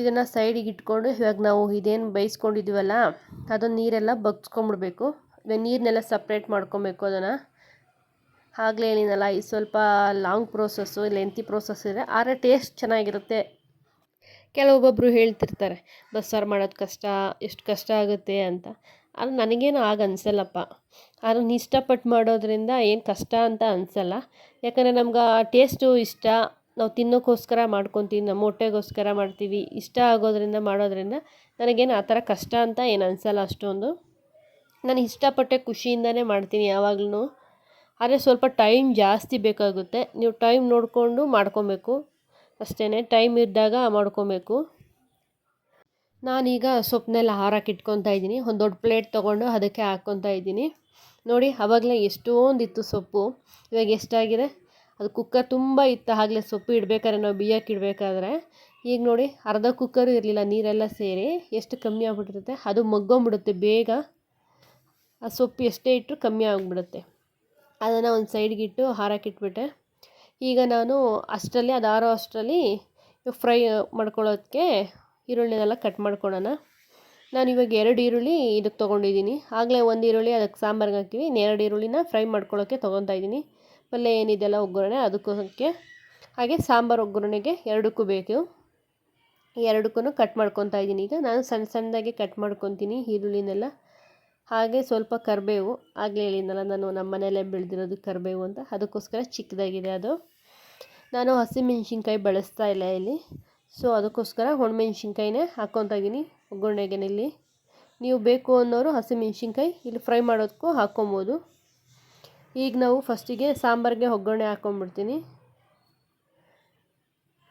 ಇದನ್ನು ಸೈಡಿಗೆ ಇಟ್ಕೊಂಡು, ಇವಾಗ ನಾವು ಇದೇನು ಬೇಯಿಸ್ಕೊಂಡಿದ್ದೀವಲ್ಲ ಅದನ್ನು ನೀರೆಲ್ಲ ಬಗ್ಸ್ಕೊಂಬಿಡ್ಬೇಕು. ನೀರನ್ನೆಲ್ಲ ಸಪ್ರೇಟ್ ಮಾಡ್ಕೊಬೇಕು ಅದನ್ನು. ಆಗಲೇ ಹೇಳಿನಲ್ಲ ಇದು ಸ್ವಲ್ಪ ಲಾಂಗ್ ಪ್ರೋಸೆಸ್ಸು ಲೆಂತಿ ಪ್ರೋಸೆಸ್ ಇದೆ ಆದರೆ ಟೇಸ್ಟ್ ಚೆನ್ನಾಗಿರುತ್ತೆ. ಕೆಲವೊಬ್ಬೊಬ್ಬರು ಹೇಳ್ತಿರ್ತಾರೆ, ಬಸ್ಸಾರು ಮಾಡೋದು ಕಷ್ಟ, ಎಷ್ಟು ಕಷ್ಟ ಆಗುತ್ತೆ ಅಂತ. ಅದು ನನಗೇನು ಆಗ ಅನಿಸಲ್ಲಪ್ಪ. ಅದನ್ನ ಇಷ್ಟಪಟ್ಟು ಮಾಡೋದ್ರಿಂದ ಏನು ಕಷ್ಟ ಅಂತ ಅನಿಸಲ್ಲ. ಯಾಕಂದರೆ ನಮ್ಗೆ ಆ ಟೇಸ್ಟು ಇಷ್ಟ. ನಾವು ತಿನ್ನೋಕ್ಕೋಸ್ಕರ ಮಾಡ್ಕೊತೀವಿ, ನಮ್ಮ ಹೊಟ್ಟೆಗೋಸ್ಕರ ಮಾಡ್ತೀವಿ. ಇಷ್ಟ ಆಗೋದ್ರಿಂದ, ಮಾಡೋದ್ರಿಂದ ನನಗೇನು ಆ ಥರ ಕಷ್ಟ ಅಂತ ಏನು ಅನಿಸಲ್ಲ ಅಷ್ಟೊಂದು. ನಾನು ಇಷ್ಟಪಟ್ಟೆ ಖುಷಿಯಿಂದನೇ ಮಾಡ್ತೀನಿ ಯಾವಾಗಲೂ ಆದರೆ ಸ್ವಲ್ಪ ಟೈಮ್ ಜಾಸ್ತಿ ಬೇಕಾಗುತ್ತೆ. ನೀವು ಟೈಮ್ ನೋಡಿಕೊಂಡು ಮಾಡ್ಕೊಬೇಕು. ಅಷ್ಟೇ ಟೈಮ್ ಇದ್ದಾಗ ಮಾಡ್ಕೊಬೇಕು. ನಾನೀಗ ಸೊಪ್ಪನ್ನೆಲ್ಲ ಹಾರಕ್ಕೆ ಇಟ್ಕೊತಾ ಇದ್ದೀನಿ. ಒಂದು ದೊಡ್ಡ ಪ್ಲೇಟ್ ತೊಗೊಂಡು ಅದಕ್ಕೆ ಹಾಕ್ಕೊತಾ ಇದ್ದೀನಿ. ನೋಡಿ ಆವಾಗಲೇ ಎಷ್ಟೊಂದು ಇತ್ತು ಸೊಪ್ಪು. ಇವಾಗ ಎಷ್ಟಾಗಿದೆ? ಅದು ಕುಕ್ಕರ್ ತುಂಬ ಇತ್ತು. ಆಗಲೇ ಸೊಪ್ಪು ಇಡಬೇಕಾದ್ರೆ ನಾವು ಬಿಯ್ಯಕ್ಕೆ ಇಡಬೇಕಾದ್ರೆ. ಈಗ ನೋಡಿ, ಅರ್ಧ ಕುಕ್ಕರು ಇರಲಿಲ್ಲ, ನೀರೆಲ್ಲ ಸೇರಿ. ಎಷ್ಟು ಕಮ್ಮಿ ಆಗಿಬಿಟ್ಟಿರುತ್ತೆ? ಅದು ಮಗ್ಗೊಂಬಿಡುತ್ತೆ ಬೇಗ. ಆ ಸೊಪ್ಪು ಎಷ್ಟೇ ಇಟ್ಟರು ಕಮ್ಮಿ ಆಗಿಬಿಡುತ್ತೆ. ಅದನ್ನು ಒಂದು ಸೈಡ್ಗಿಟ್ಟು ಹಾರಕ್ಕೆ ಇಟ್ಬಿಟ್ಟೆ. ಈಗ ನಾನು ಅಷ್ಟರಲ್ಲಿ ಅದು ಆರೋ ಅಷ್ಟರಲ್ಲಿ ಫ್ರೈ ಮಾಡ್ಕೊಳ್ಳೋದಕ್ಕೆ ಈರುಳ್ಳಿನೆಲ್ಲ ಕಟ್ ಮಾಡ್ಕೊಳ್ಳೋಣ ನಾನು ಇವಾಗ ಎರಡು ಈರುಳ್ಳಿ ಇದಕ್ಕೆ ತೊಗೊಂಡಿದ್ದೀನಿ. ಆಗಲೇ ಒಂದು ಈರುಳ್ಳಿ ಅದಕ್ಕೆ ಸಾಂಬಾರ್ಗೆ ಹಾಕ್ತೀವಿ. ಎರಡು ಈರುಳ್ಳಿನ ಫ್ರೈ ಮಾಡ್ಕೊಳ್ಳೋಕ್ಕೆ ತೊಗೊತಾ ಇದ್ದೀನಿ. ಪಲ್ಯ ಏನಿದೆಯಲ್ಲ ಒಗ್ಗರಣೆ ಅದಕ್ಕೆ ಹಾಗೆ ಸಾಂಬಾರು ಒಗ್ಗರಣೆಗೆ ಎರಡಕ್ಕೂ ಬೇಕು. ಎರಡಕ್ಕೂ ಕಟ್ ಮಾಡ್ಕೊತಾ ಇದ್ದೀನಿ. ಈಗ ನಾನು ಸಣ್ಣ ಸಣ್ಣದಾಗಿ ಕಟ್ ಮಾಡ್ಕೊತೀನಿ ಈರುಳ್ಳಿನೆಲ್ಲ. ಹಾಗೆ ಸ್ವಲ್ಪ ಕರಿಬೇವು, ಆಗಲೇ ಹೇಳಿದ್ನಲ್ಲ ನಾನು ನಮ್ಮ ಮನೆಯಲ್ಲೇ ಬೆಳೆದಿರೋದು ಕರಿಬೇವು ಅಂತ. ಅದಕ್ಕೋಸ್ಕರ ಚಿಕ್ಕದಾಗಿದೆ ಅದು. ನಾನು ಹಸಿಮೆಣಸಿನ್ಕಾಯಿ ಬಳಸ್ತಾ ಇಲ್ಲ ಇಲ್ಲಿ. ಸೊ, ಅದಕ್ಕೋಸ್ಕರ ಒಣಮೆಣ್ಸಿನ್ಕಾಯಿನ ಹಾಕ್ಕೊತಾ ಇದ್ದೀನಿ ಒಗ್ಗರಣೆಗೆ ಇಲ್ಲಿ. ನೀವು ಬೇಕು ಅನ್ನೋರು ಹಸಿಮೆಣ್ಸಿನ್ಕಾಯಿ ಇಲ್ಲಿ ಫ್ರೈ ಮಾಡೋದಕ್ಕೂ ಹಾಕ್ಕೊಬೋದು. ಈಗ ನಾವು ಫಸ್ಟಿಗೆ ಸಾಂಬಾರಿಗೆ ಒಗ್ಗರಣೆ ಹಾಕ್ಕೊಂಬಿಡ್ತೀನಿ.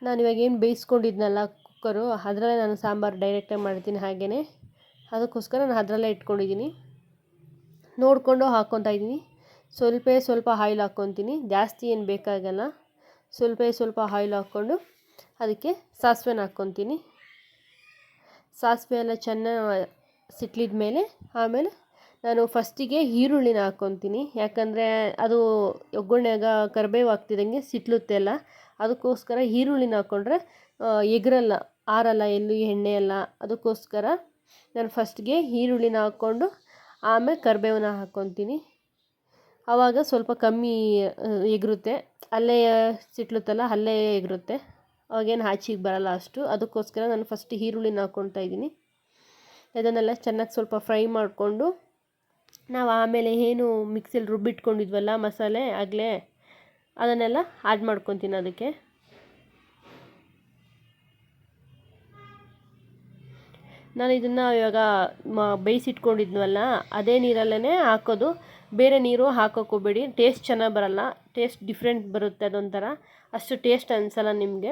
ನಾನು ಇವಾಗ ಏನು ಬೇಯಿಸ್ಕೊಂಡಿದ್ನಲ್ಲ ಕುಕ್ಕರು, ಅದರಲ್ಲೇ ನಾನು ಸಾಂಬಾರು ಡೈರೆಕ್ಟಾಗಿ ಮಾಡ್ತೀನಿ ಹಾಗೆಯೇ ಅದಕ್ಕೋಸ್ಕರ ನಾನು ಅದರಲ್ಲೇ ಇಟ್ಕೊಂಡಿದ್ದೀನಿ. ನೋಡಿಕೊಂಡು ಹಾಕ್ಕೊತಾ ಇದ್ದೀನಿ ಸ್ವಲ್ಪ ಸ್ವಲ್ಪ ಆಯಿಲ್ ಹಾಕ್ಕೊತೀನಿ. ಜಾಸ್ತಿ ಏನು ಬೇಕಾಗಲ್ಲ. ಸ್ವಲ್ಪ ಸ್ವಲ್ಪ ಆಯಿಲ್ ಹಾಕ್ಕೊಂಡು ಅದಕ್ಕೆ ಸಾಸಿವೆನ ಹಾಕ್ಕೊತೀನಿ. ಸಾಸಿವೆ ಎಲ್ಲ ಚೆನ್ನಾಗಿ ಸಿಟ್ಲಿದ ಮೇಲೆ ಆಮೇಲೆ ನಾನು ಫಸ್ಟಿಗೆ ಈರುಳ್ಳಿನ ಹಾಕ್ಕೊತೀನಿ. ಯಾಕಂದರೆ ಅದು ಒಗ್ಗರಣೆಗ ಕರಿಬೇವು ಆಗ್ತಿದ್ದಂಗೆ ಸಿಟ್ಲುತ್ತೆ ಅಲ್ಲ, ಅದಕ್ಕೋಸ್ಕರ ಈರುಳ್ಳಿನ ಹಾಕ್ಕೊಂಡ್ರೆ ಎಗರಲ್ಲ, ಆರಲ್ಲ ಎಲ್ಲೂ ಎಣ್ಣೆ ಅಲ್ಲ ಅದಕ್ಕೋಸ್ಕರ ನಾನು ಫಸ್ಟ್ಗೆ ಈರುಳ್ಳಿನ ಹಾಕ್ಕೊಂಡು ಆಮೇಲೆ ಕರಿಬೇವನ್ನ ಹಾಕ್ಕೊತೀನಿ. ಆವಾಗ ಸ್ವಲ್ಪ ಕಮ್ಮಿ ಎಗರುತ್ತೆ. ಅಲ್ಲೇ ಸಿಟ್ಲುತ್ತಲ್ಲ, ಅಲ್ಲೇ ಎಗರುತ್ತೆ. ಅವಾಗೇನು ಆಚೆಗೆ ಬರಲ್ಲ ಅಷ್ಟು. ಅದಕ್ಕೋಸ್ಕರ ನಾನು ಫಸ್ಟ್ ಈರುಳ್ಳಿನ ಹಾಕ್ಕೊಳ್ತಾ ಇದ್ದೀನಿ. ಇದನ್ನೆಲ್ಲ ಚೆನ್ನಾಗಿ ಸ್ವಲ್ಪ ಫ್ರೈ ಮಾಡಿಕೊಂಡು ನಾವು ಆಮೇಲೆ ಏನು ಮಿಕ್ಸಿಲಿ ರುಬ್ಬಿಟ್ಕೊಂಡಿದ್ವಲ್ಲ ಮಸಾಲೆ ಆಗಲೇ ಅದನ್ನೆಲ್ಲ ಆ್ಯಡ್ ಮಾಡ್ಕೊತೀನಿ ಅದಕ್ಕೆ. ನಾನು ಇದನ್ನು ಇವಾಗ ಮ ಬೇಯಿಸಿಟ್ಕೊಂಡಿದ್ನಲ್ಲ, ಅದೇ ನೀರಲ್ಲೇ ಹಾಕೋದು. ಬೇರೆ ನೀರು ಹಾಕೋಕೆ ಹೋಗ್ಬೇಡಿ ಟೇಸ್ಟ್ ಚೆನ್ನಾಗಿ ಬರಲ್ಲ. ಟೇಸ್ಟ್ ಡಿಫ್ರೆಂಟ್ ಬರುತ್ತೆ ಅದೊಂಥರ. ಅಷ್ಟು ಟೇಸ್ಟ್ ಅನಿಸಲ್ಲ ನಿಮಗೆ.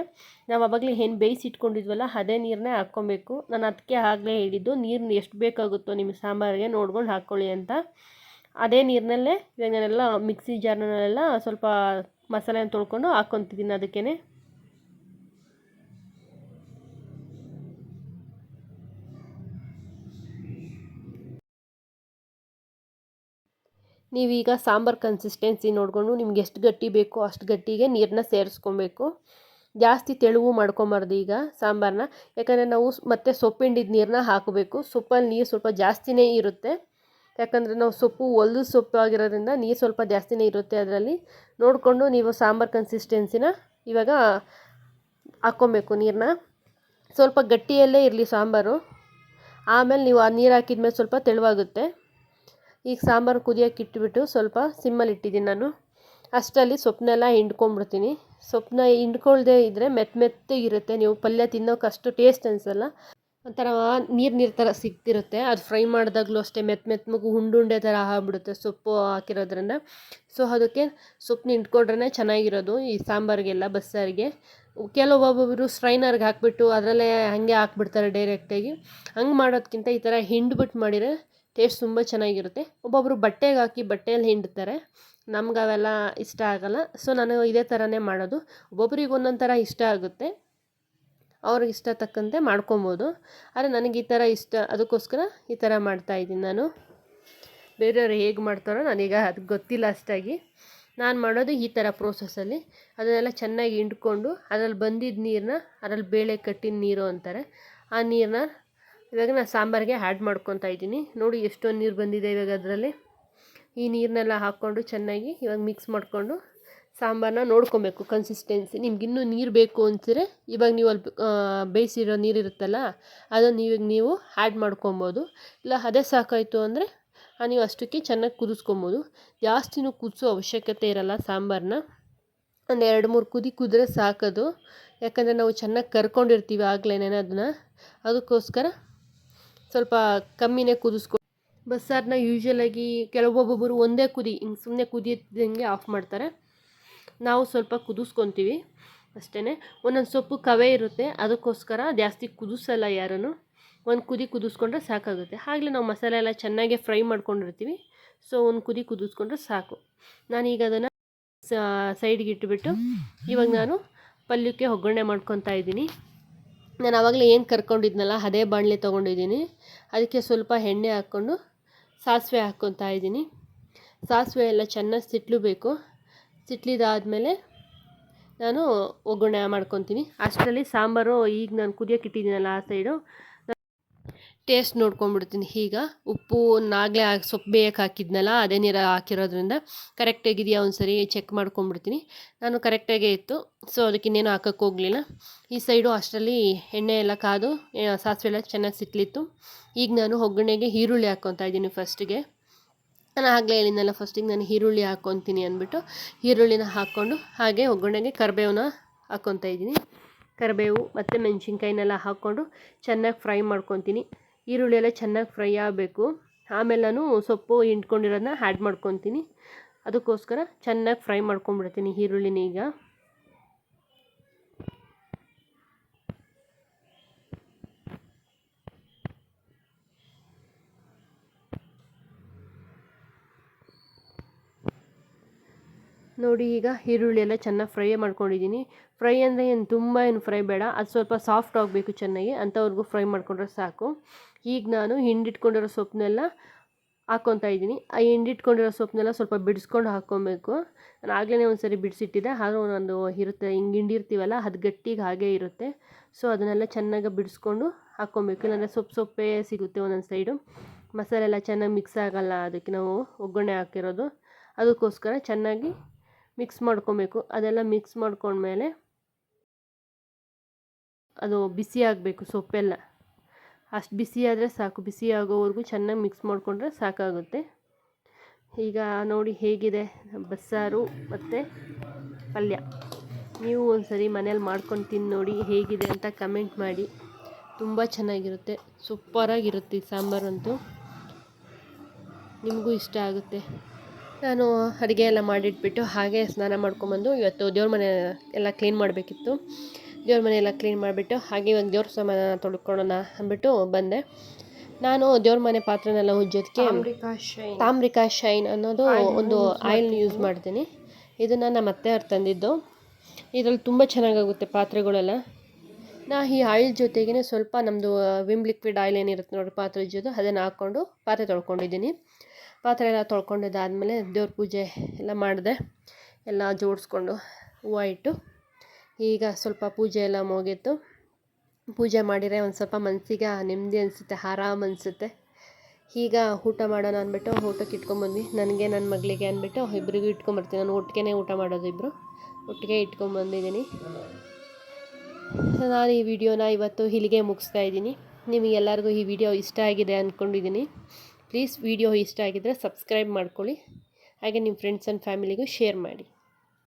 ನಾವು ಆವಾಗಲೇ ಏನು ಬೇಯಿಸಿಟ್ಕೊಂಡಿದ್ವಲ್ಲ ಅದೇ ನೀರನ್ನೇ ಹಾಕ್ಕೊಬೇಕು. ನಾನು ಅದಕ್ಕೆ ಆಗಲೇ ಹೇಳಿದ್ದು ನೀರು ಎಷ್ಟು ಬೇಕಾಗುತ್ತೋ ನಿಮ್ಮ ಸಾಂಬಾರಿಗೆ ನೋಡ್ಕೊಂಡು ಹಾಕ್ಕೊಳ್ಳಿ ಅಂತ. ಅದೇ ನೀರಿನಲ್ಲೇ ಇವಾಗ ನಾನೆಲ್ಲ ಮಿಕ್ಸಿ ಜಾರ್ನಲ್ಲೆಲ್ಲ ಸ್ವಲ್ಪ ಮಸಾಲೆನ ತೊಳ್ಕೊಂಡು ಹಾಕ್ಕೊತಿದ್ದೀನಿ ಅದಕ್ಕೇ ನೀವೀಗ ಸಾಂಬಾರು ಕನ್ಸಿಸ್ಟೆನ್ಸಿ ನೋಡಿಕೊಂಡು ನಿಮ್ಗೆ ಎಷ್ಟು ಗಟ್ಟಿ ಬೇಕೋ ಅಷ್ಟು ಗಟ್ಟಿಗೆ ನೀರನ್ನ ಸೇರಿಸ್ಕೊಬೇಕು. ಜಾಸ್ತಿ ತೆಳುವು ಮಾಡ್ಕೊಬಾರ್ದು ಈಗ ಸಾಂಬಾರನ್ನ ಯಾಕಂದರೆ ನಾವು ಮತ್ತೆ ಸೊಪ್ಪಿಂಡಿದ ನೀರನ್ನ ಹಾಕಬೇಕು. ಸೊಪ್ಪಲ್ಲಿ ನೀರು ಸ್ವಲ್ಪ ಜಾಸ್ತಿನೇ ಇರುತ್ತೆ. ಯಾಕಂದರೆ ನಾವು ಸೊಪ್ಪು ಒಲ್ದು ಸೊಪ್ಪು ಆಗಿರೋದ್ರಿಂದ ನೀರು ಸ್ವಲ್ಪ ಜಾಸ್ತಿನೇ ಇರುತ್ತೆ ಅದರಲ್ಲಿ. ನೋಡಿಕೊಂಡು ನೀವು ಸಾಂಬಾರು ಕನ್ಸಿಸ್ಟೆನ್ಸಿನ ಇವಾಗ ಹಾಕ್ಕೊಬೇಕು ನೀರನ್ನ ಸ್ವಲ್ಪ ಗಟ್ಟಿಯಲ್ಲೇ ಇರಲಿ ಸಾಂಬಾರು. ಆಮೇಲೆ ನೀವು ಆ ನೀರು ಹಾಕಿದ್ಮೇಲೆ ಸ್ವಲ್ಪ ತೆಳುವಾಗುತ್ತೆ. ಈಗ ಸಾಂಬಾರು ಕುದಿಯೋಕೆ ಇಟ್ಬಿಟ್ಟು ಸ್ವಲ್ಪ ಸಿಮ್ಮಲ್ಲಿ ಇಟ್ಟಿದ್ದೀನಿ ನಾನು. ಅಷ್ಟರಲ್ಲಿ ಸೊಪ್ಪನ್ನೆಲ್ಲ ಹಿಂಡ್ಕೊಂಡ್ಬಿಡ್ತೀನಿ ಸೊಪ್ಪನ್ನ ಹಿಂಡ್ಕೊಳ್ದೇ ಇದ್ದರೆ ಮೆತ್ತ ಮೆತ್ತಗಿರುತ್ತೆ ನೀವು ಪಲ್ಯ ತಿನ್ನೋಕೆ ಅಷ್ಟು ಟೇಸ್ಟ್ ಅನಿಸಲ್ಲ. ಒಂಥರ ನೀರು ನೀರು ಥರ ಸಿಗ್ತಿರುತ್ತೆ. ಅದು ಫ್ರೈ ಮಾಡಿದಾಗಲೂ ಅಷ್ಟೇ ಮೆತ್ತ ಮೆತ್ತಮಗು ಹುಂಡುಂಡೆ ಥರ ಆಗ್ಬಿಡುತ್ತೆ ಸೊಪ್ಪು ಹಾಕಿರೋದ್ರಿಂದ. ಸೊ ಅದಕ್ಕೆ ಸೊಪ್ಪನ್ನ ಹಿಂಡ್ಕೊಂಡ್ರೆ ಚೆನ್ನಾಗಿರೋದು ಈ ಸಾಂಬಾರಿಗೆಲ್ಲ, ಬಸ್ಸಾರಿಗೆ. ಕೆಲವೊಬ್ಬೊಬ್ಬರು ಸ್ಟ್ರೈನರ್ಗೆ ಹಾಕ್ಬಿಟ್ಟು ಅದರಲ್ಲೇ ಹಾಗೆ ಹಾಕ್ಬಿಡ್ತಾರೆ ಡೈರೆಕ್ಟಾಗಿ ಹಂಗೆ ಮಾಡೋದಕ್ಕಿಂತ ಈ ಥರ ಹಿಂಡ್ಬಿಟ್ಟು ಮಾಡಿದರೆ ಟೇಸ್ಟ್ ತುಂಬ ಚೆನ್ನಾಗಿರುತ್ತೆ. ಒಬ್ಬೊಬ್ಬರು ಬಟ್ಟೆಗೆ ಹಾಕಿ ಬಟ್ಟೆಯಲ್ಲಿ ಹಿಂಡ್ತಾರೆ. ನಮ್ಗೆ ಅವೆಲ್ಲ ಇಷ್ಟ ಆಗಲ್ಲ. ಸೊ ನಾನು ಇದೇ ಥರನೇ ಮಾಡೋದು. ಒಬ್ಬೊಬ್ರಿಗೆ ಒಂದೊಂದು ಥರ ಇಷ್ಟ ಆಗುತ್ತೆ. ಅವ್ರಿಗೆ ಇಷ್ಟ ತಕ್ಕಂತೆ ಮಾಡ್ಕೊಬೋದು. ಆದರೆ ನನಗೆ ಈ ಥರ ಇಷ್ಟ, ಅದಕ್ಕೋಸ್ಕರ ಈ ಥರ ಮಾಡ್ತಾಯಿದ್ದೀನಿ ನಾನು. ಬೇರೆಯವ್ರು ಹೇಗೆ ಮಾಡ್ತಾರೋ ನನಗೆ ಅದು ಗೊತ್ತಿಲ್ಲ ಅಷ್ಟಾಗಿ. ನಾನು ಮಾಡೋದು ಈ ಥರ ಪ್ರೋಸೆಸ್ಸಲ್ಲಿ ಅದನ್ನೆಲ್ಲ ಚೆನ್ನಾಗಿ ಹಿಂಡ್ಕೊಂಡು, ಅದ್ರಲ್ಲಿ ಬಂದಿದ್ದ ನೀರನ್ನ ಅದ್ರಲ್ಲಿ ಬೇಳೆ ಕಟ್ಟಿದ ನೀರು ಅಂತಾರೆ. ಆ ನೀರನ್ನ ಇವಾಗ ನಾನು ಸಾಂಬಾರಿಗೆ ಆ್ಯಡ್ ಮಾಡ್ಕೊತಾ ಇದ್ದೀನಿ. ನೋಡಿ ಎಷ್ಟೊಂದು ನೀರು ಬಂದಿದೆ ಇವಾಗ ಅದರಲ್ಲಿ. ಈ ನೀರನ್ನೆಲ್ಲ ಹಾಕ್ಕೊಂಡು ಚೆನ್ನಾಗಿ ಇವಾಗ ಮಿಕ್ಸ್ ಮಾಡಿಕೊಂಡು ಸಾಂಬಾರನ್ನ ನೋಡ್ಕೊಬೇಕು ಕನ್ಸಿಸ್ಟೆನ್ಸಿ ನಿಮ್ಗೆ ಇನ್ನೂ ನೀರು ಬೇಕು ಅಂತಿದ್ರೆ ಇವಾಗ ನೀವು ಅಲ್ಲಿ ಬೇಯಿಸಿರೋ ನೀರಿರುತ್ತಲ್ಲ ಅದನ್ನು ನೀವು ನೀವು ಆ್ಯಡ್ ಮಾಡ್ಕೊಬೋದು. ಇಲ್ಲ, ಅದೇ ಸಾಕಾಯಿತು ಅಂದರೆ ನೀವು ಅಷ್ಟಕ್ಕೆ ಚೆನ್ನಾಗಿ ಕುದಿಸ್ಕೊಬೋದು. ಜಾಸ್ತಿನೂ ಕುದಿಸೋ ಅವಶ್ಯಕತೆ ಇರಲ್ಲ ಸಾಂಬಾರನ್ನ ಒಂದು ಎರಡು, ಮೂರು ಕುದಿ ಕುದ್ರೆ ಸಾಕೋದು. ಯಾಕಂದರೆ ನಾವು ಚೆನ್ನಾಗಿ ಕರ್ಕೊಂಡಿರ್ತೀವಿ ಆಗ್ಲೇ ಅದನ್ನು. ಅದಕ್ಕೋಸ್ಕರ ಸ್ವಲ್ಪ ಕಮ್ಮಿನೇ ಕುದಿಸ್ಕೊ ಬಸ್ಸಾರನ್ನ ಯೂಶ್ವಲಾಗಿ ಕೆಲವೊಬ್ಬೊಬ್ಬರು ಒಂದೇ ಕುದಿ ಹಿಂಗೆ ಸುಮ್ಮನೆ ಕುದಿಯದಂಗೆ ಆಫ್ ಮಾಡ್ತಾರೆ. ನಾವು ಸ್ವಲ್ಪ ಕುದಿಸ್ಕೊತೀವಿ ಅಷ್ಟೇ ಒಂದೊಂದು ಸೊಪ್ಪು ಕವೆ ಇರುತ್ತೆ, ಅದಕ್ಕೋಸ್ಕರ ಜಾಸ್ತಿ ಕುದಿಸಲ್ಲ ಯಾರನ್ನು. ಒಂದು ಕುದಿ ಕುದಿಸ್ಕೊಂಡ್ರೆ ಸಾಕಾಗುತ್ತೆ. ಆಗಲೇ ನಾವು ಮಸಾಲೆ ಎಲ್ಲ ಚೆನ್ನಾಗಿ ಫ್ರೈ ಮಾಡ್ಕೊಂಡಿರ್ತೀವಿ. ಸೊ, ಒಂದು ಕುದಿ ಕುದಿಸ್ಕೊಂಡ್ರೆ ಸಾಕು. ನಾನೀಗ ಅದನ್ನು ಸೈಡ್ಗೆ ಇಟ್ಬಿಟ್ಟು ಇವಾಗ ನಾನು ಪಲ್ಯಕ್ಕೆ ಒಗ್ಗರಣೆ ಮಾಡ್ಕೊತಾ ಇದ್ದೀನಿ. ನಾನು ಆವಾಗಲೇ ಏನು ಕರ್ಕೊಂಡಿದ್ನಲ್ಲ, ಅದೇ ಬಾಣಲೆ ತೊಗೊಂಡಿದ್ದೀನಿ. ಅದಕ್ಕೆ ಸ್ವಲ್ಪ ಎಣ್ಣೆ ಹಾಕ್ಕೊಂಡು ಸಾಸಿವೆ ಹಾಕ್ಕೊತಾ ಇದ್ದೀನಿ. ಸಾಸಿವೆ ಎಲ್ಲ ಚೆನ್ನಾಗಿ ಸಿಟ್ಲಬೇಕು. ಸಿಟ್ಲಿದಾದಮೇಲೆ ನಾನು ಒಗ್ಗರಣೆ ಮಾಡ್ಕೊತೀನಿ. ಅಷ್ಟರಲ್ಲಿ ಸಾಂಬಾರು ಈಗ ನಾನು ಕುದಿಯೋಕೆ ಇಟ್ಟಿದ್ದೀನಲ್ಲ ಆ ಸೈಡು. ಟೇಸ್ಟ್ ನೋಡ್ಕೊಂಡ್ಬಿಡ್ತೀನಿ ಈಗ ಉಪ್ಪು, ನಾಗಲೇ ಸೊಪ್ಪು ಬೇಯಕ್ಕೆ ಹಾಕಿದ್ನಲ್ಲ, ಅದೇ ನೀರು ಹಾಕಿರೋದ್ರಿಂದ ಕರೆಕ್ಟಾಗಿದೆಯಾ ಒಂದು ಸರಿ ಚೆಕ್ ಮಾಡ್ಕೊಂಡ್ಬಿಡ್ತೀನಿ ನಾನು ಕರೆಕ್ಟಾಗೇ ಇತ್ತು ಸೊ ಅದಕ್ಕೆ ಇನ್ನೇನು ಹಾಕೋಕ್ಕೆ ಹೋಗಲಿಲ್ಲ. ಈ ಸೈಡು ಅಷ್ಟರಲ್ಲಿ ಎಣ್ಣೆ ಎಲ್ಲ ಕಾದು ಸಾಸಿವೆ ಎಲ್ಲ ಚೆನ್ನಾಗಿ ಸಿಕ್ಲಿತ್ತು ಈಗ ನಾನು ಒಗ್ಗರಣೆಗೆ ಈರುಳ್ಳಿ ಹಾಕ್ಕೊತಾ ಇದ್ದೀನಿ ಫಸ್ಟಿಗೆ ನಾನು ಆಗಲೇ ಹೇಳಿದ್ನಲ್ಲ ಫಸ್ಟಿಗೆ ನಾನು ಈರುಳ್ಳಿ ಹಾಕ್ಕೊತೀನಿ ಅಂದ್ಬಿಟ್ಟು, ಈರುಳ್ಳಿನ ಹಾಕ್ಕೊಂಡು ಹಾಗೆ ಒಗ್ಗರಣೆಗೆ ಕರಿಬೇವನ್ನ ಹಾಕ್ಕೊತಾ ಇದ್ದೀನಿ. ಕರಿಬೇವು ಮತ್ತು ಮೆಣಸಿನ್ಕಾಯಿನೆಲ್ಲ ಹಾಕ್ಕೊಂಡು ಚೆನ್ನಾಗಿ ಫ್ರೈ ಮಾಡ್ಕೊತೀನಿ. ಈರುಳ್ಳಿ ಎಲ್ಲ ಚೆನ್ನಾಗಿ ಫ್ರೈ ಆಗಬೇಕು. ಆಮೇಲೆ ನಾನು ಸೊಪ್ಪು ಹಿಂಡ್ಕೊಂಡಿರೋದನ್ನ ಆ್ಯಡ್ ಮಾಡ್ಕೊತೀನಿ. ಅದಕ್ಕೋಸ್ಕರ ಚೆನ್ನಾಗಿ ಫ್ರೈ ಮಾಡ್ಕೊಂಡ್ಬಿಡ್ತೀನಿ ಈರುಳ್ಳಿನ ಈಗ. ನೋಡಿ ಈಗ ಈರುಳ್ಳಿ ಎಲ್ಲ ಚೆನ್ನಾಗಿ ಫ್ರೈ ಮಾಡ್ಕೊಂಡಿದ್ದೀನಿ. ಫ್ರೈ ಅಂದರೆ ಏನು ತುಂಬ ಏನು ಫ್ರೈ ಬೇಡ. ಅದು ಸ್ವಲ್ಪ ಸಾಫ್ಟ್ ಆಗಬೇಕು ಚೆನ್ನಾಗಿ. ಅಂಥವ್ರಿಗೂ ಫ್ರೈ ಮಾಡಿಕೊಂಡ್ರೆ ಸಾಕು. ಈಗ ನಾನು ಹಿಂಡಿಟ್ಕೊಂಡಿರೋ ಸೊಪ್ಪನ್ನೆಲ್ಲ ಹಾಕ್ಕೊತಾ ಇದ್ದೀನಿ. ಆ ಹಿಂಡಿಟ್ಕೊಂಡಿರೋ ಸೊಪ್ಪನ್ನೆಲ್ಲ ಸ್ವಲ್ಪ ಬಿಡಿಸ್ಕೊಂಡು ಹಾಕ್ಕೊಬೇಕು ನಾನು ಆಗಲೇ ಒಂದು ಸರಿ ಬಿಡಿಸಿಟ್ಟಿದ್ದೆ. ಆದರೂ ಒಂದು ಇರುತ್ತೆ. ಹಿಂಗೆ ಹಿಂಡಿರ್ತೀವಲ್ಲ, ಅದು ಗಟ್ಟಿಗೆ ಹಾಗೇ ಇರುತ್ತೆ. ಸೊ ಅದನ್ನೆಲ್ಲ ಚೆನ್ನಾಗಿ ಬಿಡಿಸ್ಕೊಂಡು ಹಾಕ್ಕೊಬೇಕು ಇಲ್ಲಾಂದರೆ ಸೊಪ್ಪು ಸೊಪ್ಪೇ ಸಿಗುತ್ತೆ ಒಂದೊಂದು ಸೈಡು. ಮಸಾಲೆ ಎಲ್ಲ ಚೆನ್ನಾಗಿ ಮಿಕ್ಸ್ ಆಗೋಲ್ಲ. ಅದಕ್ಕೆ ನಾವು ಒಗ್ಗರಣೆ ಹಾಕಿರೋದು. ಅದಕ್ಕೋಸ್ಕರ ಚೆನ್ನಾಗಿ ಮಿಕ್ಸ್ ಮಾಡ್ಕೊಬೇಕು. ಅದೆಲ್ಲ ಮಿಕ್ಸ್ ಮಾಡ್ಕೊಂಡ್ಮೇಲೆ ಅದು ಬಿಸಿ ಆಗಬೇಕು ಸೊಪ್ಪೆಲ್ಲ. ಅಷ್ಟು ಬಿಸಿ ಆದರೆ ಸಾಕು. ಬಿಸಿ ಆಗೋವರೆಗೂ ಚೆನ್ನಾಗಿ ಮಿಕ್ಸ್ ಮಾಡಿಕೊಂಡ್ರೆ ಸಾಕಾಗುತ್ತೆ. ಈಗ ನೋಡಿ ಹೇಗಿದೆ ಬಸ್ಸಾರು ಮತ್ತು ಪಲ್ಯ. ನೀವು ಒಂದು ಸರಿ ಮನೇಲಿ ಮಾಡ್ಕೊಂಡು ತಿಂದು ನೋಡಿ ಹೇಗಿದೆ ಅಂತ ಕಮೆಂಟ್ ಮಾಡಿ. ತುಂಬ ಚೆನ್ನಾಗಿರುತ್ತೆ. ಸೂಪರಾಗಿರುತ್ತೆ ಈ ಸಾಂಬಾರಂತೂ. ನಿಮಗೂ ಇಷ್ಟ ಆಗುತ್ತೆ. ನಾನು ಅಡುಗೆ ಎಲ್ಲ ಮಾಡಿಟ್ಬಿಟ್ಟು ಹಾಗೆ ಸ್ನಾನ ಮಾಡ್ಕೊಂಬಂದು ಇವತ್ತು ದೇವ್ರ ಮನೆ ಎಲ್ಲ ಕ್ಲೀನ್ ಮಾಡಬೇಕಿತ್ತು. ದೇವ್ರ ಮನೆ ಎಲ್ಲ ಕ್ಲೀನ್ ಮಾಡಿಬಿಟ್ಟು ಹಾಗೆ ಇವಾಗ ದೇವ್ರ ಸಾಮಾನ ತೊಳ್ಕೊಳ್ಳೋಣ ಅಂದ್ಬಿಟ್ಟು ಬಂದೆ. ನಾನು ದೇವ್ರ ಮನೆ ಪಾತ್ರೆನೆಲ್ಲ ಉಜ್ಜೋದಕ್ಕೆ ತಾಮ್ರಿಕಾ ಶೈನ್ ಅನ್ನೋದು ಒಂದು ಆಯಿಲ್ನ ಯೂಸ್ ಮಾಡ್ತೀನಿ. ಇದನ್ನು ನಮ್ಮ ಅತ್ತೆ ಅವ್ರು ತಂದಿದ್ದು. ಇದರಲ್ಲಿ ತುಂಬ ಚೆನ್ನಾಗಾಗುತ್ತೆ ಪಾತ್ರೆಗಳೆಲ್ಲ. ನಾ ಈ ಆಯಿಲ್ ಜೊತೆಗೇ ಸ್ವಲ್ಪ ನಮ್ಮದು ವಿಮ್ ಲಿಕ್ವಿಡ್ ಆಯಿಲ್ ಏನಿರುತ್ತೆ ನೋಡಿ ಪಾತ್ರೆ ಉಜ್ಜೋದು ಅದನ್ನು ಹಾಕ್ಕೊಂಡು ಪಾತ್ರೆ ತೊಳ್ಕೊಂಡಿದ್ದೀನಿ. ಪಾತ್ರೆ ಎಲ್ಲ ತೊಳ್ಕೊಂಡಿದ್ದಾದಮೇಲೆ ದೇವ್ರ ಪೂಜೆ ಎಲ್ಲ ಮಾಡಿದೆ. ಎಲ್ಲ ಜೋಡಿಸ್ಕೊಂಡು ಹೂವು ಇಟ್ಟು. ಈಗ ಸ್ವಲ್ಪ ಪೂಜೆ ಎಲ್ಲ ಮುಗೀತು. ಪೂಜೆ ಮಾಡಿದರೆ ಒಂದು ಸ್ವಲ್ಪ ಮನಸ್ಸಿಗೆ ನೆಮ್ಮದಿ ಅನಿಸುತ್ತೆ, ಆರಾಮ್ ಅನಿಸುತ್ತೆ. ಈಗ ಊಟ ಮಾಡೋಣ ಅಂದ್ಬಿಟ್ಟು ಊಟಕ್ಕೆ ಇಟ್ಕೊಂಬಂದ್ವಿ ನನಗೆ ನನ್ನ ಮಗಳಿಗೆ ಅಂದ್ಬಿಟ್ಟು ಇಬ್ಬರಿಗೂ ಇಟ್ಕೊಂಬರ್ತೀನಿ ನಾನು ಒಟ್ಟಿಗೆ ಊಟ ಮಾಡೋದು ಇಬ್ಬರು ಒಟ್ಟಿಗೆ ಇಟ್ಕೊಂಬಂದಿದ್ದೀನಿ ನಾನು ಈ ವಿಡಿಯೋನ ಇವತ್ತು ಇಲ್ಲಿಗೆ ಮುಗಿಸ್ತಾ ಇದ್ದೀನಿ. ನಿಮಗೆಲ್ಲರಿಗೂ ಈ ವಿಡಿಯೋ ಇಷ್ಟ ಆಗಿದೆ ಅಂದ್ಕೊಂಡಿದ್ದೀನಿ ಪ್ಲೀಸ್ ವಿಡಿಯೋ ಇಷ್ಟ ಆಗಿದ್ದರೆ ಸಬ್ಸ್ಕ್ರೈಬ್ ಮಾಡ್ಕೊಳ್ಳಿ. ಹಾಗೆ ನಿಮ್ಮ ಫ್ರೆಂಡ್ಸ್ ಆ್ಯಂಡ್ ಫ್ಯಾಮಿಲಿಗೂ ಶೇರ್ ಮಾಡಿ.